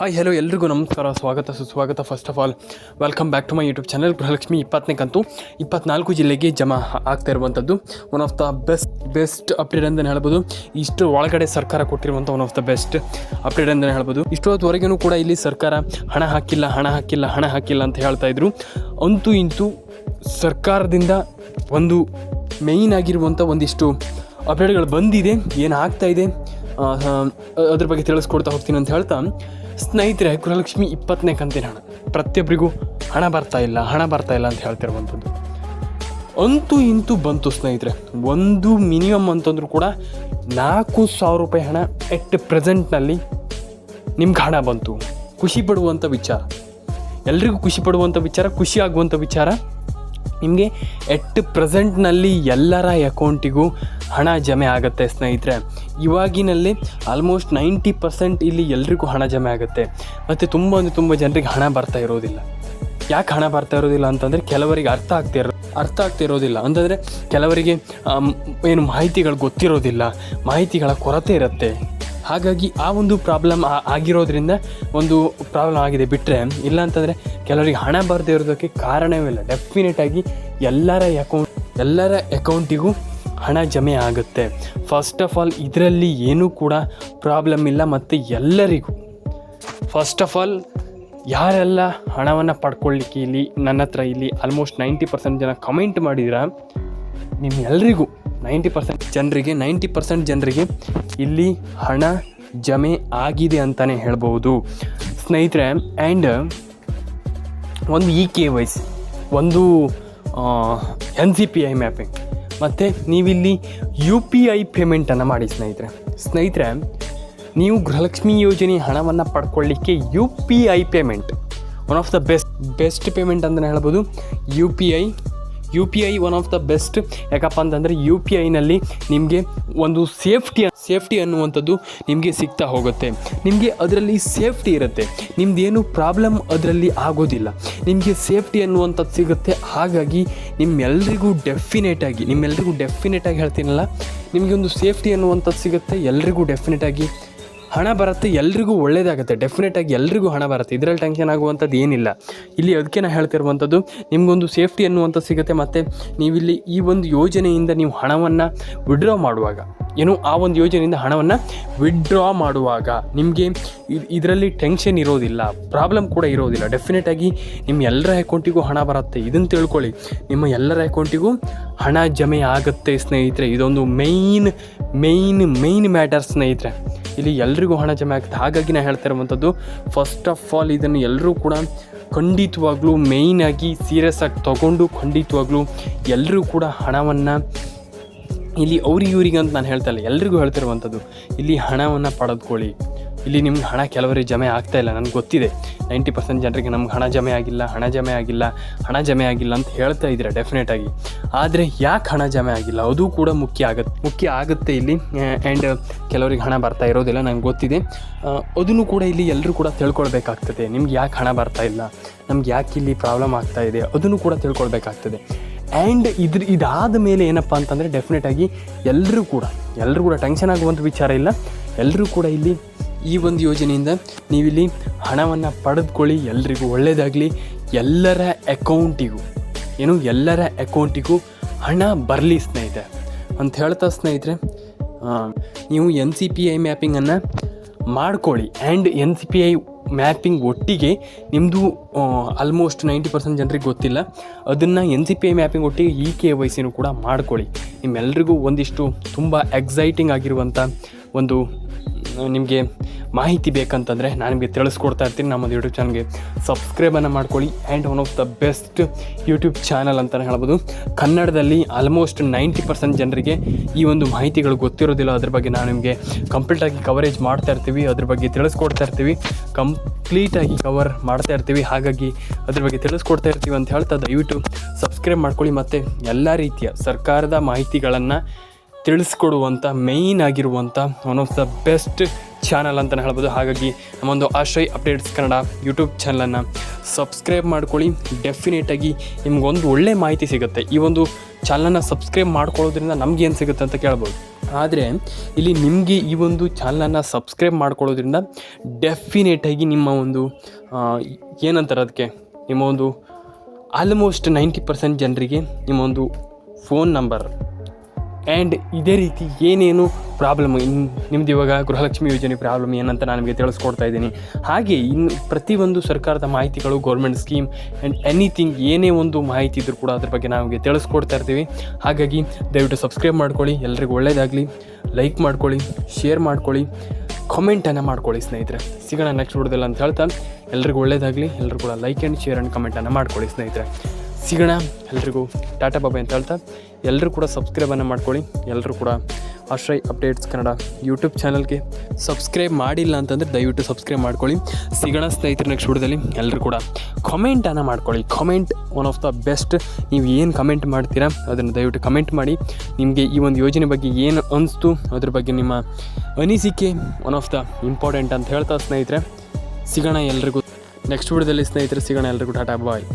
Hi hello ಎಲ್ರಿಗೂ ನಮಸ್ಕಾರ. ಸ್ವಾಗತ ಸುಸ್ವಾಗತ. First of all welcome back to my YouTube channel Gruhalakshmi ಇಪ್ಪತ್ತನೇ ಕಂತು. ಇಪ್ಪತ್ನಾಲ್ಕು ಜಿಲ್ಲೆಗೆ ಜಮಾ ಆಗ್ತಾ ಇರುವಂಥದ್ದು one of the best best update ಅಂತಲೇ ಹೇಳ್ಬೋದು. ಇಷ್ಟು ಒಳಗಡೆ ಸರ್ಕಾರ ಕೊಟ್ಟಿರುವಂಥ one of the best update ಅಂತಲೇ ಹೇಳ್ಬೋದು. ಇಷ್ಟೊತ್ತವರೆಗೂ ಕೂಡ ಇಲ್ಲಿ ಸರ್ಕಾರ ಹಣ ಹಾಕಿಲ್ಲ ಹಣ ಹಾಕಿಲ್ಲ ಹಣ ಹಾಕಿಲ್ಲ ಅಂತ ಹೇಳ್ತಾ ಇದ್ರು. ಅಂತೂ ಇಂತೂ ಸರ್ಕಾರದಿಂದ ಒಂದು ಮೇಯ್ನ್ ಆಗಿರುವಂಥ ಒಂದಿಷ್ಟು ಅಪ್ಡೇಟ್ಗಳು ಬಂದಿದೆ. ಏನು ಆಗ್ತಾ ಇದೆ? ಆ, ಆ, ಅದ್ರ ಬಗ್ಗೆ ತಿಳಿಸ್ಕೊಡ್ತಾ ಹೋಗ್ತೀನಿ ಅಂತ ಹೇಳ್ತಾ. ಸ್ನೇಹಿತರೆ ಗೃಹಲಕ್ಷ್ಮಿ ಇಪ್ಪತ್ತನೇ ಕಂತಿನ ಹಣ. ಪ್ರತಿಯೊಬ್ಬರಿಗೂ ಹಣ ಬರ್ತಾ ಇಲ್ಲ, ಹಣ ಬರ್ತಾ ಇಲ್ಲ ಅಂತ ಹೇಳ್ತಿರುವಂಥದ್ದು. ಅಂತೂ ಇಂತೂ ಬಂತು ಸ್ನೇಹಿತರೆ. ಒಂದು ಮಿನಿಮಮ್ ಅಂತಂದ್ರೂ ಕೂಡ ನಾಲ್ಕು ಸಾವಿರ ರೂಪಾಯಿ ಹಣ ಎಟ್ ಪ್ರೆಸೆಂಟ್ನಲ್ಲಿ ನಿಮ್ಗೆ ಹಣ ಬಂತು. ಖುಷಿ ಪಡುವಂಥ ವಿಚಾರ. ಎಲ್ರಿಗೂ ಖುಷಿ ಪಡುವಂಥ ವಿಚಾರ, ಖುಷಿ ಆಗುವಂಥ ವಿಚಾರ. ನಿಮಗೆ ಎಟ್ ಪ್ರೆಸೆಂಟ್ನಲ್ಲಿ ಎಲ್ಲರ ಅಕೌಂಟಿಗೂ ಹಣ ಜಮೆ ಆಗುತ್ತೆ ಸ್ನೇಹಿತರೆ. ಇವಾಗಿನಲ್ಲಿ ಆಲ್ಮೋಸ್ಟ್ ನೈಂಟಿ ಪರ್ಸೆಂಟ್ ಇಲ್ಲಿ ಎಲ್ರಿಗೂ ಹಣ ಜಮೆ ಆಗುತ್ತೆ. ಮತ್ತು ತುಂಬ ಅಂದರೆ ತುಂಬ ಜನರಿಗೆ ಹಣ ಬರ್ತಾ ಇರೋದಿಲ್ಲ. ಯಾಕೆ ಹಣ ಬರ್ತಾ ಇರೋದಿಲ್ಲ ಅಂತಂದರೆ ಕೆಲವರಿಗೆ ಅರ್ಥ ಆಗ್ತಾ ಇರೋ, ಅರ್ಥ ಆಗ್ತಾ ಇರೋದಿಲ್ಲ. ಅಂತಂದರೆ ಕೆಲವರಿಗೆ ಏನು ಮಾಹಿತಿಗಳು ಗೊತ್ತಿರೋದಿಲ್ಲ. ಮಾಹಿತಿಗಳ ಕೊರತೆ ಇರುತ್ತೆ. ಹಾಗಾಗಿ ಆ ಒಂದು ಪ್ರಾಬ್ಲಮ್ ಆಗಿರೋದ್ರಿಂದ ಒಂದು ಪ್ರಾಬ್ಲಮ್ ಆಗಿದೆ ಬಿಟ್ಟರೆ ಇಲ್ಲ ಅಂತಂದರೆ ಕೆಲವರಿಗೆ ಹಣ ಬರದೇ ಇರೋದಕ್ಕೆ ಕಾರಣವೇ ಇಲ್ಲ. ಡೆಫಿನೆಟಾಗಿ ಎಲ್ಲರ ಅಕೌಂಟ್ ಎಲ್ಲರ ಅಕೌಂಟಿಗೂ ಹಣ ಜಮೆ ಆಗುತ್ತೆ. ಫಸ್ಟ್ ಆಫ್ ಆಲ್ ಇದರಲ್ಲಿ ಏನೂ ಕೂಡ ಪ್ರಾಬ್ಲಮ್ ಇಲ್ಲ ಮತ್ತು ಎಲ್ಲರಿಗೂ. ಫಸ್ಟ್ ಆಫ್ ಆಲ್ ಯಾರೆಲ್ಲ ಹಣವನ್ನು ಪಡ್ಕೊಳ್ಳಿಕ್ಕೆ ಇಲ್ಲಿ ನನ್ನ ಹತ್ರ ಇಲ್ಲಿ ಆಲ್ಮೋಸ್ಟ್ ನೈಂಟಿ ಪರ್ಸೆಂಟ್ ಜನ ಕಮೆಂಟ್ ಮಾಡಿದ್ರ ನಿಮ್ಮೆಲ್ಲರಿಗೂ ನೈಂಟಿ ಪರ್ಸೆಂಟ್ ಜನರಿಗೆ ನೈಂಟಿ ಪರ್ಸೆಂಟ್ ಜನರಿಗೆ ಇಲ್ಲಿ ಹಣ ಜಮೆ ಆಗಿದೆ ಅಂತಲೇ ಹೇಳ್ಬೋದು. ಸ್ನೇಹಿತರೆ ಆ್ಯಂಡ್ ಒಂದು ಇ ಕೆ ವೈಸ್ ಒಂದು N C P I mapping ಮತ್ತು ನೀವಿಲ್ಲಿ ಯು ಪಿ ಐ ಪೇಮೆಂಟನ್ನು ಮಾಡಿ ಸ್ನೇಹಿತರೆ. ಸ್ನೇಹಿತರೆ, ನೀವು ಗೃಹಲಕ್ಷ್ಮಿ ಯೋಜನೆ ಹಣವನ್ನು ಪಡ್ಕೊಳ್ಳಿಕ್ಕೆ U P I payment. One of the best best payment ಅಂತಲೇ ಹೇಳ್ಬೋದು. U P I U P I one of the best ಯಾಕಪ್ಪ ಅಂತಂದರೆ ಯು ಪಿ ಐನಲ್ಲಿ ನಿಮಗೆ ಒಂದು ಸೇಫ್ಟಿ ಸೇಫ್ಟಿ ಅನ್ನುವಂಥದ್ದು ನಿಮಗೆ ಸಿಗ್ತಾ ಹೋಗುತ್ತೆ. ನಿಮಗೆ ಅದರಲ್ಲಿ ಸೇಫ್ಟಿ ಇರುತ್ತೆ. ನಿಮ್ಮದೇನು ಪ್ರಾಬ್ಲಮ್ ಅದರಲ್ಲಿ ಆಗೋದಿಲ್ಲ. ನಿಮಗೆ ಸೇಫ್ಟಿ ಅನ್ನುವಂಥದ್ದು ಸಿಗುತ್ತೆ. ಹಾಗಾಗಿ ನಿಮ್ಮೆಲ್ರಿಗೂ ಡೆಫಿನೆಟಾಗಿ ನಿಮ್ಮೆಲ್ರಿಗೂ ಡೆಫಿನೆಟಾಗಿ ಹೇಳ್ತೀನಲ್ಲ, ನಿಮಗೆ ಒಂದು ಸೇಫ್ಟಿ ಅನ್ನುವಂಥದ್ದು ಸಿಗುತ್ತೆ. ಎಲ್ರಿಗೂ ಡೆಫಿನೆಟಾಗಿ ಹಣ ಬರುತ್ತೆ, ಎಲ್ರಿಗೂ ಒಳ್ಳೇದಾಗುತ್ತೆ. ಡೆಫಿನೆಟಾಗಿ ಎಲ್ರಿಗೂ ಹಣ ಬರುತ್ತೆ. ಇದರಲ್ಲಿ ಟೆನ್ಷನ್ ಆಗುವಂಥದ್ದು ಏನಿಲ್ಲ. ಇಲ್ಲಿ ಅದಕ್ಕೆ ನಾನು ಹೇಳ್ತಿರುವಂಥದ್ದು, ನಿಮಗೊಂದು ಸೇಫ್ಟಿ ಅನ್ನುವಂಥದ್ದು ಸಿಗುತ್ತೆ. ಮತ್ತು ನೀವಿಲ್ಲಿ ಈ ಒಂದು ಯೋಜನೆಯಿಂದ ನೀವು ಹಣವನ್ನು ವಿಡ್ರಾ ಮಾಡುವಾಗ ಏನು, ಆ ಒಂದು ಯೋಜನೆಯಿಂದ ಹಣವನ್ನು ವಿಡ್ರಾ ಮಾಡುವಾಗ ನಿಮಗೆ ಇದರಲ್ಲಿ ಟೆನ್ಷನ್ ಇರೋದಿಲ್ಲ ಪ್ರಾಬ್ಲಮ್ ಕೂಡ ಇರೋದಿಲ್ಲ. ಡೆಫಿನೆಟಾಗಿ ನಿಮ್ಮ ಎಲ್ಲರ ಅಕೌಂಟಿಗೂ ಹಣ ಬರುತ್ತೆ. ಇದನ್ನು ತಿಳ್ಕೊಳ್ಳಿ. ನಿಮ್ಮ ಎಲ್ಲರ ಅಕೌಂಟಿಗೂ ಹಣ ಜಮೆ ಆಗುತ್ತೆ ಸ್ನೇಹಿತರೆ. ಇದೊಂದು ಮೇಯ್ನ್ ಮೇಯ್ನ್ ಮೇಯ್ನ್ ಮ್ಯಾಟರ್ ಸ್ನೇಹಿತರೆ. ಇಲ್ಲಿ ಎಲ್ರಿಗೂ ಹಣ ಜಮೆ ಆಗುತ್ತೆ. ಹಾಗಾಗಿ ನಾನು ಹೇಳ್ತಾ ಇರುವಂಥದ್ದು ಫಸ್ಟ್ ಆಫ್ ಆಲ್ ಇದನ್ನು ಎಲ್ಲರೂ ಕೂಡ ಖಂಡಿತವಾಗ್ಲೂ ಮೇಯ್ನಾಗಿ ಸೀರಿಯಸ್ ಆಗಿ ತೊಗೊಂಡು ಖಂಡಿತವಾಗ್ಲೂ ಎಲ್ಲರೂ ಕೂಡ ಹಣವನ್ನು ಇಲ್ಲಿ ಅವ್ರಿಗೆ ಇವ್ರಿಗೆ ಅಂತ ನಾನು ಹೇಳ್ತಾ ಇಲ್ಲ, ಎಲ್ರಿಗೂ ಹೇಳ್ತಿರುವಂಥದ್ದು, ಇಲ್ಲಿ ಹಣವನ್ನು ಪಡೆದುಕೊಳ್ಳಿ. ಇಲ್ಲಿ ನಿಮ್ಗೆ ಹಣ ಕೆಲವರಿಗೆ ಜಮೆ ಆಗ್ತಾ ಇಲ್ಲ, ನನಗೆ ಗೊತ್ತಿದೆ. ನೈಂಟಿ ಪರ್ಸೆಂಟ್ ಜನರಿಗೆ ನಮ್ಗೆ ಹಣ ಜಮೆ ಆಗಿಲ್ಲ, ಹಣ ಜಮೆ ಆಗಿಲ್ಲ, ಹಣ ಜಮೆ ಆಗಿಲ್ಲ ಅಂತ ಹೇಳ್ತಾ ಇದ್ದೀರಾ ಡೆಫಿನೆಟಾಗಿ ಆದರೆ ಯಾಕೆ ಹಣ ಜಮೆ ಆಗಿಲ್ಲ? ಅದು ಕೂಡ ಮುಖ್ಯ ಆಗತ್ತೆ ಮುಖ್ಯ ಆಗುತ್ತೆ ಇಲ್ಲಿ. ಆ್ಯಂಡ್ ಕೆಲವರಿಗೆ ಹಣ ಬರ್ತಾ ಇರೋದಿಲ್ಲ, ನಂಗೆ ಗೊತ್ತಿದೆ. ಅದನ್ನು ಕೂಡ ಇಲ್ಲಿ ಎಲ್ಲರೂ ಕೂಡ ತಿಳ್ಕೊಳ್ಬೇಕಾಗ್ತದೆ. ನಿಮ್ಗೆ ಯಾಕೆ ಹಣ ಬರ್ತಾ ಇಲ್ಲ? ನಮ್ಗೆ ಯಾಕೆ ಇಲ್ಲಿ ಪ್ರಾಬ್ಲಮ್ ಆಗ್ತಾ ಇದೆ? ಅದನ್ನು ಕೂಡ ತಿಳ್ಕೊಳ್ಬೇಕಾಗ್ತದೆ. ಆ್ಯಂಡ್ ಇದ್ರ ಇದಾದ ಮೇಲೆ ಏನಪ್ಪ ಅಂತಂದರೆ ಡೆಫಿನೆಟಾಗಿ ಎಲ್ಲರೂ ಕೂಡ ಎಲ್ಲರೂ ಕೂಡ ಟೆನ್ಷನ್ ಆಗುವಂಥ ವಿಚಾರ ಇಲ್ಲ. ಎಲ್ಲರೂ ಕೂಡ ಇಲ್ಲಿ ಈ ಒಂದು ಯೋಜನೆಯಿಂದ ನೀವಿಲ್ಲಿ ಹಣವನ್ನು ಪಡೆದುಕೊಳ್ಳಿ, ಎಲ್ರಿಗೂ ಒಳ್ಳೆಯದಾಗಲಿ ಎಲ್ಲರ ಅಕೌಂಟಿಗೂ, ಏನು ಎಲ್ಲರ ಅಕೌಂಟಿಗೂ ಹಣ ಬರಲಿ ಸ್ನೇಹಿತರೆ. ಅಂತ ಹೇಳ್ತಾ ಸ್ನೇಹಿತರೆ ನೀವು ಎನ್ ಸಿ ಪಿ ಐ ಮ್ಯಾಪಿಂಗನ್ನು ಮಾಡ್ಕೊಳ್ಳಿ. And N C P I mapping ಒಟ್ಟಿಗೆ ನಿಮ್ಮದು ಆಲ್ಮೋಸ್ಟ್ ನೈಂಟಿ ಪರ್ಸೆಂಟ್ ಜನರಿಗೆ ಗೊತ್ತಿಲ್ಲ. ಅದನ್ನು N C P I mapping ಒಟ್ಟಿಗೆ ಇ ಕೆ ವೈ ಸಿನೂ ಕೂಡ ಮಾಡ್ಕೊಳ್ಳಿ. ನಿಮ್ಮೆಲ್ರಿಗೂ ಒಂದಿಷ್ಟು ತುಂಬ ಎಕ್ಸೈಟಿಂಗ್ ಆಗಿರುವಂಥ ಒಂದು ನಿಮಗೆ ಮಾಹಿತಿ ಬೇಕಂತಂದರೆ ನಾನು ನಿಮಗೆ ತಿಳಿಸ್ಕೊಡ್ತಾ ಇರ್ತೀನಿ ನಮ್ಮದು ಯೂಟ್ಯೂಬ್ ಚಾನಲ್ಗೆ ಸಬ್ಸ್ಕ್ರೈಬನ್ನು ಮಾಡ್ಕೊಳ್ಳಿ and one of the best YouTube channel ಅಂತಲೇ ಹೇಳ್ಬೋದು. ಕನ್ನಡದಲ್ಲಿ ಆಲ್ಮೋಸ್ಟ್ ನೈಂಟಿ ಪರ್ಸೆಂಟ್ ಜನರಿಗೆ ಈ ಒಂದು ಮಾಹಿತಿಗಳು ಗೊತ್ತಿರೋದಿಲ್ಲ. ಅದ್ರ ಬಗ್ಗೆ ನಾನು ನಿಮಗೆ ಕಂಪ್ಲೀಟಾಗಿ ಕವರೇಜ್ ಮಾಡ್ತಾ ಇರ್ತೀವಿ. ಅದ್ರ ಬಗ್ಗೆ ತಿಳಿಸ್ಕೊಡ್ತಾ ಇರ್ತೀವಿ. ಕಂಪ್ಲೀಟಾಗಿ ಕವರ್ ಮಾಡ್ತಾ ಇರ್ತೀವಿ. ಹಾಗಾಗಿ ಅದ್ರ ಬಗ್ಗೆ ತಿಳಿಸ್ಕೊಡ್ತಾ ಇರ್ತೀವಿ ಅಂತ ಹೇಳ್ತಾ ದಯವಿಟ್ಟು ಸಬ್ಸ್ಕ್ರೈಬ್ ಮಾಡ್ಕೊಳ್ಳಿ ಮತ್ತು ಎಲ್ಲ ರೀತಿಯ ಸರ್ಕಾರದ ಮಾಹಿತಿಗಳನ್ನು ತಿಳಿಸ್ಕೊಡುವಂಥ ಮೇಯ್ನ್ ಆಗಿರುವಂಥ one of the best channel ಅಂತಲೇ ಹೇಳ್ಬೋದು. ಹಾಗಾಗಿ ನಮ್ಮೊಂದು ಆಶ್ರಯ್ ಅಪ್ಡೇಟ್ಸ್ ಕನ್ನಡ ಯೂಟ್ಯೂಬ್ ಚಾನಲನ್ನು ಸಬ್ಸ್ಕ್ರೈಬ್ ಮಾಡ್ಕೊಳ್ಳಿ. ಡೆಫಿನೆಟಾಗಿ ನಿಮ್ಗೊಂದು ಒಳ್ಳೆ ಮಾಹಿತಿ ಸಿಗುತ್ತೆ. ಈ ಒಂದು ಚಾನಲನ್ನು ಸಬ್ಸ್ಕ್ರೈಬ್ ಮಾಡ್ಕೊಳ್ಳೋದ್ರಿಂದ ನಮ್ಗೆ ಏನು ಸಿಗುತ್ತೆ ಅಂತ ಕೇಳ್ಬೋದು. ಆದರೆ ಇಲ್ಲಿ ನಿಮಗೆ ಈ ಒಂದು ಚಾನಲನ್ನು ಸಬ್ಸ್ಕ್ರೈಬ್ ಮಾಡ್ಕೊಳ್ಳೋದ್ರಿಂದ ಡೆಫಿನೆಟಾಗಿ ನಿಮ್ಮ ಒಂದು ಏನಂತಾರೆ ಅದಕ್ಕೆ? ನಿಮ್ಮ ಒಂದು ಆಲ್ಮೋಸ್ಟ್ ನೈಂಟಿ ಪರ್ಸೆಂಟ್ ಜನರಿಗೆ ನಿಮ್ಮ ಒಂದು ಫೋನ್ ನಂಬರ್ ಆ್ಯಂಡ್ ಇದೇ ರೀತಿ ಏನೇನು ಪ್ರಾಬ್ಲಮ್ ಇನ್ನು ನಿಮ್ದು ಇವಾಗ ಗೃಹಲಕ್ಷ್ಮಿ ಯೋಜನೆ ಪ್ರಾಬ್ಲಮ್ ಏನಂತ ನಾನು ನಿಮಗೆ ತಿಳಿಸ್ಕೊಡ್ತಾ ಇದ್ದೀನಿ. ಹಾಗೆ ಇನ್ನು ಪ್ರತಿಯೊಂದು ಸರ್ಕಾರದ ಮಾಹಿತಿಗಳು ಗೌರ್ಮೆಂಟ್ ಸ್ಕೀಮ್ ಆ್ಯಂಡ್ ಎನಿಥಿಂಗ್ ಏನೇ ಒಂದು ಮಾಹಿತಿ ಇದ್ರೂ ಕೂಡ ಅದ್ರ ಬಗ್ಗೆ ನಮಗೆ ತಿಳಿಸ್ಕೊಡ್ತಾ ಇರ್ತೀವಿ. ಹಾಗಾಗಿ ದಯವಿಟ್ಟು ಸಬ್ಸ್ಕ್ರೈಬ್ ಮಾಡ್ಕೊಳ್ಳಿ, ಎಲ್ರಿಗೂ ಒಳ್ಳೆಯದಾಗಲಿ ಲೈಕ್ ಮಾಡ್ಕೊಳ್ಳಿ ಶೇರ್ ಮಾಡ್ಕೊಳ್ಳಿ ಕಮೆಂಟನ್ನು ಮಾಡ್ಕೊಳ್ಳಿ ಸ್ನೇಹಿತರೆ. ಸಿಗೋಣ ನೆಕ್ಸ್ಟ್ ವಿಡಿಯೋದಲ್ಲಿ ಅಂತ ಹೇಳ್ತಾ, ಎಲ್ರಿಗೂ ಒಳ್ಳೆಯದಾಗಲಿ ಎಲ್ಲರೂ ಕೂಡ ಲೈಕ್ ಆ್ಯಂಡ್ ಶೇರ್ ಆ್ಯಂಡ್ ಕಮೆಂಟನ್ನು ಮಾಡ್ಕೊಳ್ಳಿ ಸ್ನೇಹಿತರೆ. ಸಿಗೋಣ. ಎಲ್ರಿಗೂ ಟಾಟಾ ಬಾಬಾ ಅಂತ ಹೇಳ್ತಾ. ಎಲ್ಲರೂ ಕೂಡ ಸಬ್ಸ್ಕ್ರೈಬನ್ನು ಮಾಡ್ಕೊಳ್ಳಿ. ಎಲ್ಲರೂ ಕೂಡ ಆಶ್ರಯ್ ಅಪ್ಡೇಟ್ಸ್ ಕನ್ನಡ ಯೂಟ್ಯೂಬ್ ಚಾನಲ್ಗೆ ಸಬ್ಸ್ಕ್ರೈಬ್ ಮಾಡಿಲ್ಲ ಅಂತಂದರೆ ದಯವಿಟ್ಟು ಸಬ್ಸ್ಕ್ರೈಬ್ ಮಾಡ್ಕೊಳ್ಳಿ. ಸಿಗೋಣ ಸ್ನೇಹಿತರ ನೆಕ್ಸ್ಟ್ ವಿಡಿಯೋದಲ್ಲಿ ಎಲ್ಲರೂ ಕೂಡ ಕಮೆಂಟನ್ನು ಮಾಡ್ಕೊಳ್ಳಿ. Comment one of the best ನೀವು ಏನು ಕಮೆಂಟ್ ಮಾಡ್ತೀರಾ ಅದನ್ನು ದಯವಿಟ್ಟು ಕಮೆಂಟ್ ಮಾಡಿ. ನಿಮಗೆ ಈ ಒಂದು ಯೋಜನೆ ಬಗ್ಗೆ ಏನು ಅನಿಸ್ತು ಅದ್ರ ಬಗ್ಗೆ ನಿಮ್ಮ ಅನಿಸಿಕೆ ಒನ್ ಆಫ್ ದ ಇಂಪಾರ್ಟೆಂಟ್ ಅಂತ ಹೇಳ್ತಾ ಸ್ನೇಹಿತರೆ. ಸಿಗೋಣ ಎಲ್ರಿಗೂ. ನೆಕ್ಸ್ಟ್ ವಿಡಿಯೋದಲ್ಲಿ ಸ್ನೇಹಿತರೆ ಸಿಗೋಣ ಎಲ್ರಿಗೂ. ಟಾಟಾ ಬಾಯ್.